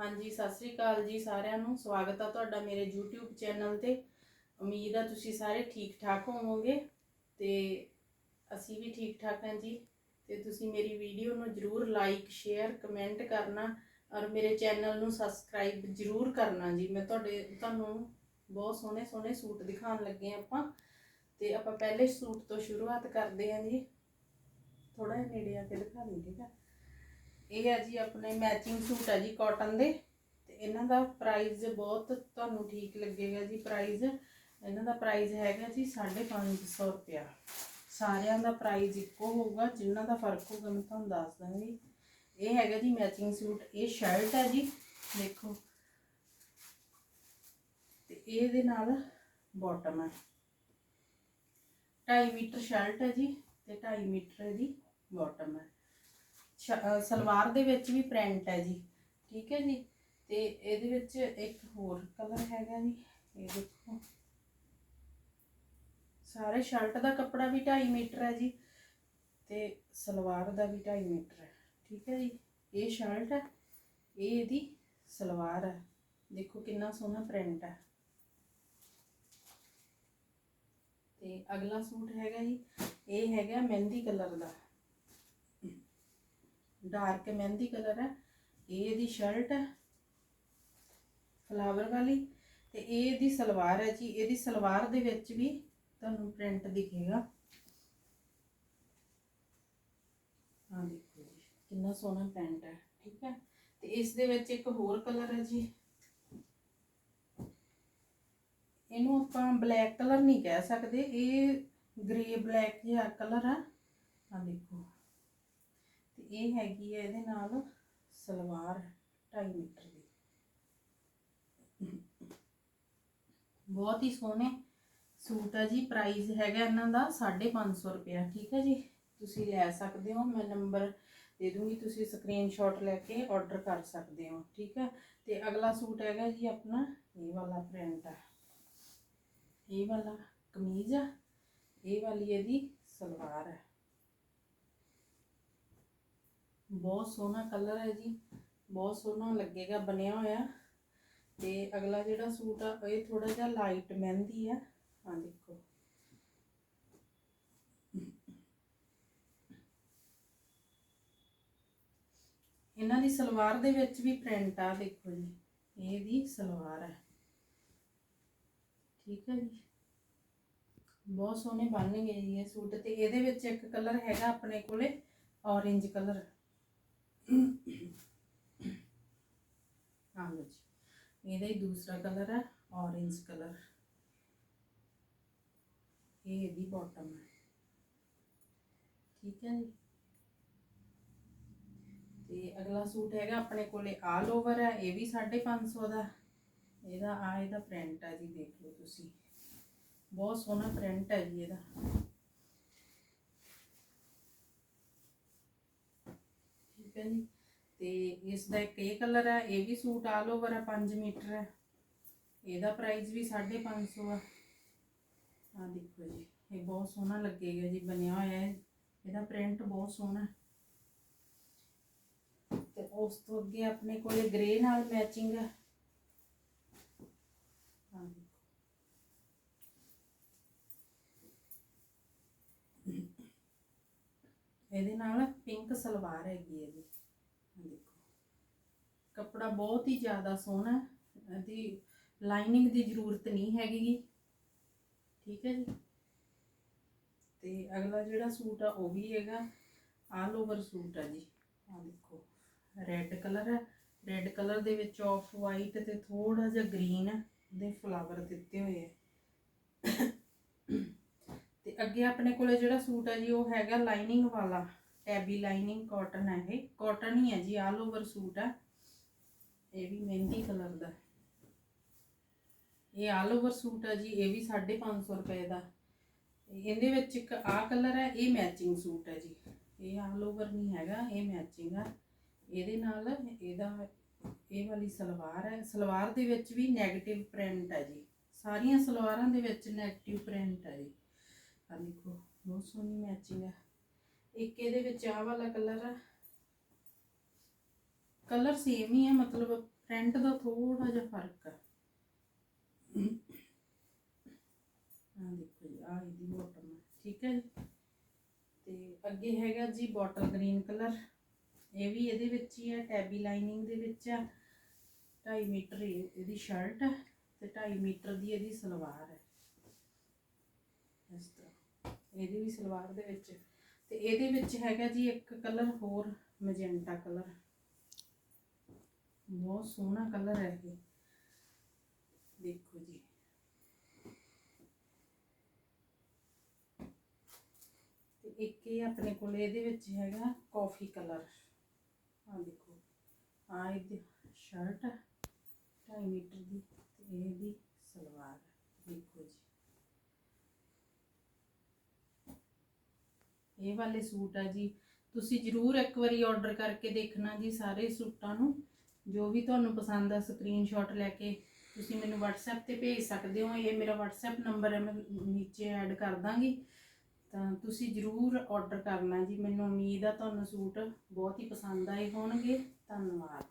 ਹਾਂਜੀ, ਸਤਿ ਸ੍ਰੀ ਅਕਾਲ ਜੀ ਸਾਰਿਆਂ ਨੂੰ। ਸਵਾਗਤ ਆ ਤੁਹਾਡਾ ਮੇਰੇ YouTube ਚੈਨਲ ਤੇ। ਉਮੀਦ ਆ ਤੁਸੀਂ ਸਾਰੇ ਠੀਕ ਠਾਕ ਹੋਵੋਗੇ ਤੇ ਅਸੀਂ ਵੀ ਠੀਕ ਠਾਕ ਹਾਂ ਜੀ। ਤੇ ਤੁਸੀਂ ਮੇਰੀ ਵੀਡੀਓ ਨੂੰ ਜਰੂਰ ਲਾਈਕ ਸ਼ੇਅਰ ਕਮੈਂਟ ਕਰਨਾ ਔਰ ਮੇਰੇ ਚੈਨਲ ਨੂੰ ਸਬਸਕ੍ਰਾਈਬ ਜਰੂਰ ਕਰਨਾ ਜੀ। ਮੈਂ ਤੁਹਾਡੇ, ਤੁਹਾਨੂੰ ਬਹੁਤ ਸੋਹਣੇ ਸੋਹਣੇ ਸੂਟ ਦਿਖਾਉਣ ਲੱਗੇ ਹਾਂ ਆਪਾਂ। ਤੇ ਆਪਾਂ ਪਹਿਲੇ ਸੂਟ ਤੋਂ ਸ਼ੁਰੂਆਤ ਕਰਦੇ ਹਾਂ ਜੀ। ਥੋੜਾ ਜਿਹਾ ਨੇੜੇ ਆ ਕੇ ਦਿਖਾ ਦਿਓ, ਠੀਕ ਹੈ ਇਹ ਹੈ ਜੀ ਆਪਣੇ ਮੈਚਿੰਗ ਸੂਟ ਹੈ ਜੀ ਕਾਟਨ ਦੇ। ਤੇ ਇਹਨਾਂ ਦਾ ਪ੍ਰਾਈਸ ਬਹੁਤ ਤੁਹਾਨੂੰ ਠੀਕ ਲੱਗੇਗਾ ਜੀ ਪ੍ਰਾਈਸ ਇਹਨਾਂ ਦਾ ਪ੍ਰਾਈਸ ਹੈਗਾ ਜੀ 550 ਰੁਪਿਆ ਸਾਰਿਆਂ ਦਾ ਪ੍ਰਾਈਸ ਇੱਕੋ ਹੋਊਗਾ, ਜਿਨ੍ਹਾਂ ਦਾ ਫ਼ਰਕ ਹੋਊਗਾ ਮੈਂ ਤੁਹਾਨੂੰ ਦੱਸ ਦਾਂਗੀ। ਇਹ ਹੈਗਾ ਜੀ ਮੈਚਿੰਗ ਸੂਟ ਇਹ ਸ਼ਰਟ ਹੈ ਜੀ, ਦੇਖੋ। ਤੇ ਇਹਦੇ ਨਾਲ ਬਾਟਮ ਹੈ 2.5 ਮੀਟਰ ਸ਼ਰਟ ਹੈ ਜੀ ਤੇ 2.5 ਮੀਟਰ ਇਹਦੀ ਬਾਟਮ ਹੈ ਸਲਵਾਰ ਦੇ ਵਿੱਚ ਵੀ ਪ੍ਰਿੰਟ ਹੈ ਜੀ, ਠੀਕ ਹੈ ਜੀ? ਤੇ ਇਹਦੇ ਵਿੱਚ ਇੱਕ ਹੋਰ ਕਲਰ ਹੈਗਾ ਜੀ, ਇਹ ਦੇਖੋ। ਸਾਰੇ ਸ਼ਰਟ ਦਾ ਕੱਪੜਾ ਵੀ 2.5 ਮੀਟਰ ਹੈ ਜੀ ਤੇ ਸਲਵਾਰ ਦਾ ਵੀ 2.5 ਮੀਟਰ ਹੈ, ਠੀਕ ਹੈ ਜੀ? ਇਹ ਸ਼ਰਟ ਹੈ, ਇਹ ਇਹਦੀ ਸਲਵਾਰ ਹੈ। ਦੇਖੋ ਕਿੰਨਾ ਸੋਹਣਾ ਪ੍ਰਿੰਟ ਹੈ। ਤੇ ਅਗਲਾ ਸੂਟ ਹੈਗਾ ਜੀ, ਇਹ ਹੈਗਾ ਮਹਿੰਦੀ ਕਲਰ ਦਾ। ਡਾਰਕ ਮਹਿੰਦੀ ਕਲਰ ਹੈ ਇਹ ਇਹਦੀ ਸ਼ਰਟ ਹੈ ਫਲਾਵਰ ਵਾਲੀ ਤੇ ਇਹ ਇਹਦੀ ਸਲਵਾਰ ਹੈ ਜੀ ਇਹਦੀ ਸਲਵਾਰ ਦੇ ਵਿੱਚ ਵੀ ਤੁਹਾਨੂੰ ਪ੍ਰਿੰਟ ਦਿਖੇਗਾ ਹਾਂ ਦੇਖੋ ਜੀ ਕਿੰਨਾ ਸੋਹਣਾ ਪੈਂਟ ਹੈ ਠੀਕ ਹੈ ਤੇ ਇਸ ਦੇ ਵਿੱਚ ਇੱਕ ਹੋਰ ਕਲਰ ਹੈ ਜੀ ਇਹਨੂੰ ਆਪਾਂ ਬਲੈਕ ਕਲਰ ਨਹੀਂ ਕਹਿ ਸਕਦੇ ਇਹ ਗ੍ਰੇ ਬਲੈਕ ਜਿਹਾ ਕਲਰ ਆ ਆ ਦੇਖੋ ਇਹ ਹੈਗੀ ਹੈ ਇਹਦੇ ਨਾਲ ਸਲਵਾਰ 2.5 ਮੀਟਰ ਦੀ। ਬਹੁਤ ਹੀ ਸੋਹਣੇ ਸੂਟ ਆ ਜੀ ਪ੍ਰਾਈਸ ਹੈਗਾ ਇਹਨਾਂ ਦਾ 550 ਰੁਪਇਆ, ਠੀਕ ਹੈ ਜੀ? ਤੁਸੀਂ ਲੈ ਸਕਦੇ ਹੋ, ਮੈਂ ਨੰਬਰ ਦੇ ਦੂੰਗੀ, ਤੁਸੀਂ ਸਕਰੀਨਸ਼ਾਟ ਲੈ ਕੇ ਆਰਡਰ ਕਰ ਸਕਦੇ ਹੋ, ਠੀਕ ਹੈ? ਤੇ ਅਗਲਾ ਸੂਟ ਹੈਗਾ ਜੀ ਆਪਣਾ, ਇਹ ਵਾਲਾ ਪ੍ਰਿੰਟ ਹੈ ਇਹ ਵਾਲਾ ਕਮੀਜ਼ ਆ, ਇਹ ਵਾਲੀ ਇਹਦੀ ਸਲਵਾਰ ਹੈ ਬਹੁਤ ਸੋਹਣਾ ਕਲਰ ਹੈ ਜੀ, ਬਹੁਤ ਸੋਹਣਾ ਲੱਗੇਗਾ, ਬਣਿਆ ਹੋਇਆ। ਤੇ ਅਗਲਾ ਜਿਹੜਾ ਸੂਟ ਆ, ਇਹ ਥੋੜਾ ਜਿਹਾ ਲਾਈਟ ਮਹਿੰਦੀ ਆ। ਹਾਂ ਦੇਖੋ। ਇਹਨਾਂ ਦੀ ਸਲਵਾਰ ਦੇ ਵਿੱਚ ਵੀ ਪ੍ਰਿੰਟ ਆ, ਦੇਖੋ ਜੀ। ਇਹ ਦੀ ਸਲਵਾਰ ਹੈ। ਠੀਕ ਹੈ ਜੀ। ਬਹੁਤ ਸੋਹਣੇ ਬਣਨਗੇ ਜੀ ਇਹ ਸੂਟ ਤੇ। ਇਹਦੇ ਵਿੱਚ ਇੱਕ ਕਲਰ ਹੈਗਾ ਆਪਣੇ ਕੋਲੇ, orange ਕਲਰ ਹਾਂ ਜੀ। ਇਹਦਾ ਹੀ ਦੂਸਰਾ ਕਲਰ ਹੈ, orange ਕਲਰ ਇਹ ਇਹਦੀ ਬਾਟਮ ਹੈ। ਠੀਕ ਹੈ ਜੀ। ਤੇ ਅਗਲਾ ਸੂਟ ਹੈਗਾ ਆਪਣੇ ਕੋਲੇ ਆਲ ਓਵਰ ਹੈ, ਇਹ ਵੀ 550 ਦਾ। ਇਹਦਾ ਆ ਇਹਦਾ ਪ੍ਰਿੰਟ ਹੈ ਜੀ, ਦੇਖ ਲਓ ਤੁਸੀਂ। ਬਹੁਤ ਸੋਹਣਾ ਪ੍ਰਿੰਟ ਹੈ ਜੀ ਇਹਦਾ। ਹੈ ਜੀ। ਤੇ ਇਸ ਦਾ ਇੱਕ ਇਹ ਕਲਰ ਹੈ ਇਹ ਵੀ ਸੂਟ ਆਲ ਓਵਰ ਹੈ 5 ਮੀਟਰ ਹੈ ਇਹਦਾ ਪ੍ਰਾਈਸ ਵੀ 550 ਆ। ਆ ਦੇਖੋ ਜੀ, ਇਹ ਬਹੁਤ ਸੋਹਣਾ ਲੱਗੇਗਾ ਜੀ, ਬਣਿਆ ਹੋਇਆ ਹੈ। ਇਹਦਾ ਪ੍ਰਿੰਟ ਬਹੁਤ ਸੋਹਣਾ। ਤੇ ਉਸ ਤੋਂ ਅੱਗੇ ਆਪਣੇ ਕੋਲੇ ਗ੍ਰੇ ਨਾਲ ਮੈਚਿੰਗ ਹੈ ਦੇਖੋ ਇਹਦੇ ਨਾਲ ਪਿੰਕ ਸਲਵਾਰ ਹੈਗੀ ਹੈ ਜੀ। ਦੇਖੋ। ਕੱਪੜਾ ਬਹੁਤ ਹੀ ਜ਼ਿਆਦਾ ਸੋਹਣਾ ਹੈ। ਇਹਦੀ ਲਾਈਨਿੰਗ ਦੀ ਜ਼ਰੂਰਤ ਨਹੀਂ ਹੈਗੀ। ਠੀਕ ਹੈ ਜੀ। ਤੇ ਅਗਲਾ ਜਿਹੜਾ ਸੂਟ ਆ ਉਹ ਵੀ ਹੈਗਾ। ਆਲ ਓਵਰ ਸੂਟ ਆ ਜੀ। ਆ ਦੇਖੋ। ਰੈੱਡ ਕਲਰ ਹੈ। ਰੈੱਡ ਕਲਰ ਦੇ ਵਿੱਚ ਆਫ ਵਾਈਟ ਤੇ ਥੋੜਾ ਜਿਹਾ ਗ੍ਰੀਨ ਦੇ ਫਲਾਵਰ ਦਿੱਤੇ ਹੋਏ ਹੈ ਅੱਗੇ ਆਪਣੇ ਕੋਲੇ ਜਿਹੜਾ ਸੂਟ ਹੈ ਜੀ, ਉਹ ਹੈਗਾ ਲਾਈਨਿੰਗ ਵਾਲਾ। ਟੈਬੀ ਲਾਈਨਿੰਗ ਕਾਟਨ ਹੈ ਇਹ। ਕਾਟਨ ਹੀ ਹੈ ਜੀ ਆਲ ਓਵਰ ਸੂਟ ਹੈ। ਇਹ ਵੀ ਮਹਿੰਦੀ ਕਲਰ ਦਾ। ਇਹ ਆਲ ਓਵਰ ਸੂਟ ਹੈ ਜੀ, ਇਹ ਵੀ 550 ਰੁਪਏ ਦਾ। ਇਹਦੇ ਵਿੱਚ ਇੱਕ ਆ ਕਲਰ ਹੈ, ਇਹ ਮੈਚਿੰਗ ਸੂਟ ਹੈ ਜੀ। ਇਹ ਆਲ ਓਵਰ ਨਹੀਂ ਹੈਗਾ, ਇਹ ਮੈਚਿੰਗ ਆ। ਇਹਦੇ ਨਾਲ ਇਹਦਾ, ਇਹ ਵਾਲੀ ਸਲਵਾਰ ਹੈ। ਸਲਵਾਰ ਦੇ ਵਿੱਚ ਵੀ 네ਗੇਟਿਵ ਪ੍ਰਿੰਟ ਹੈ ਜੀ। ਸਾਰੀਆਂ ਸਲਵਾਰਾਂ ਦੇ ਵਿੱਚ 네ਗੇਟਿਵ ਪ੍ਰਿੰਟ ਹੈ ਜੀ। ਆ ਦੇਖੋ ਬਹੁਤ ਸੋਹਣੀ ਮੈਚਿੰਗ ਹੈ ਇੱਕ ਇਹਦੇ ਵਿੱਚ ਆਹ ਵਾਲਾ ਕਲਰ ਹੈ ਕਲਰ ਸੇਮ ਹੀ ਹੈ ਮਤਲਬ ਪ੍ਰਿੰਟ ਦਾ ਥੋੜਾ ਜਿਹਾ ਫ਼ਰਕ ਆ। ਆ ਦੇਖੋ ਜੀ ਆ ਇਹਦੀ ਬੋਟਮ ਠੀਕ ਹੈ ਤੇ ਅੱਗੇ ਹੈਗਾ ਜੀ ਬੋਟਲ ਗ੍ਰੀਨ ਕਲਰ ਇਹ ਵੀ ਇਹਦੇ ਵਿੱਚ ਹੀ ਹੈ ਟੈਬੀ ਲਾਈਨਿੰਗ ਦੇ ਵਿੱਚ ਆ। 2.5 ਮੀਟਰ ਇਹਦੀ ਸ਼ਰਟ ਹੈ ਤੇ 2.5 ਮੀਟਰ ਦੀ ਇਹਦੀ ਸਲਵਾਰ ਹੈ ਇਸ ਤਰ੍ਹਾਂ। ਇਹਦੀ ਵੀ ਸਲਵਾਰ ਦੇ ਵਿੱਚ। ਤੇ ਇਹਦੇ ਵਿੱਚ ਹੈਗਾ ਜੀ ਇੱਕ ਕਲਰ ਹੋਰ, ਮੈਜੈਂਟਾ ਕਲਰ। ਬਹੁਤ ਸੋਹਣਾ ਕਲਰ ਹੈ ਇਹ। ਦੇਖੋ ਜੀ। ਤੇ ਇੱਕ ਇਹ ਆਪਣੇ ਕੋਲ ਇਹਦੇ ਵਿੱਚ ਹੈਗਾ ਕਾਫੀ ਕਲਰ। ਆ ਦੇਖੋ। ਆ ਇਹਦੀ ਸ਼ਰਟ 2.5 ਮੀਟਰ ਦੀ। ਤੇ ਇਹਦੀ ਸਲਵਾਰ। ਦੇਖੋ ਜੀ। ਇਹ ਵਾਲੇ ਸੂਟ ਆ ਜੀ। ਤੁਸੀਂ ਜਰੂਰ ਇੱਕ ਵਾਰੀ ਆਰਡਰ ਕਰਕੇ ਦੇਖਣਾ ਜੀ ਸਾਰੇ ਸੂਟਾਂ ਨੂੰ। ਜੋ ਵੀ ਤੁਹਾਨੂੰ ਪਸੰਦ ਆ ਸਕਰੀਨਸ਼ਾਟ ਲੈ ਕੇ ਤੁਸੀਂ ਮੈਨੂੰ WhatsApp ਤੇ ਭੇਜ ਸਕਦੇ ਹੋ। ਇਹ ਮੇਰਾ WhatsApp ਨੰਬਰ ਹੈ ਮੈਂ ਨੀਚੇ ਐਡ ਕਰ ਦਾਂਗੀ। ਤਾਂ ਤੁਸੀਂ ਜਰੂਰ ਆਰਡਰ ਕਰਨਾ ਜੀ। ਮੈਨੂੰ ਉਮੀਦ ਆ ਤੁਹਾਨੂੰ ਸੂਟ ਬਹੁਤ ਹੀ ਪਸੰਦ ਆਏ ਹੋਣਗੇ। ਧੰਨਵਾਦ।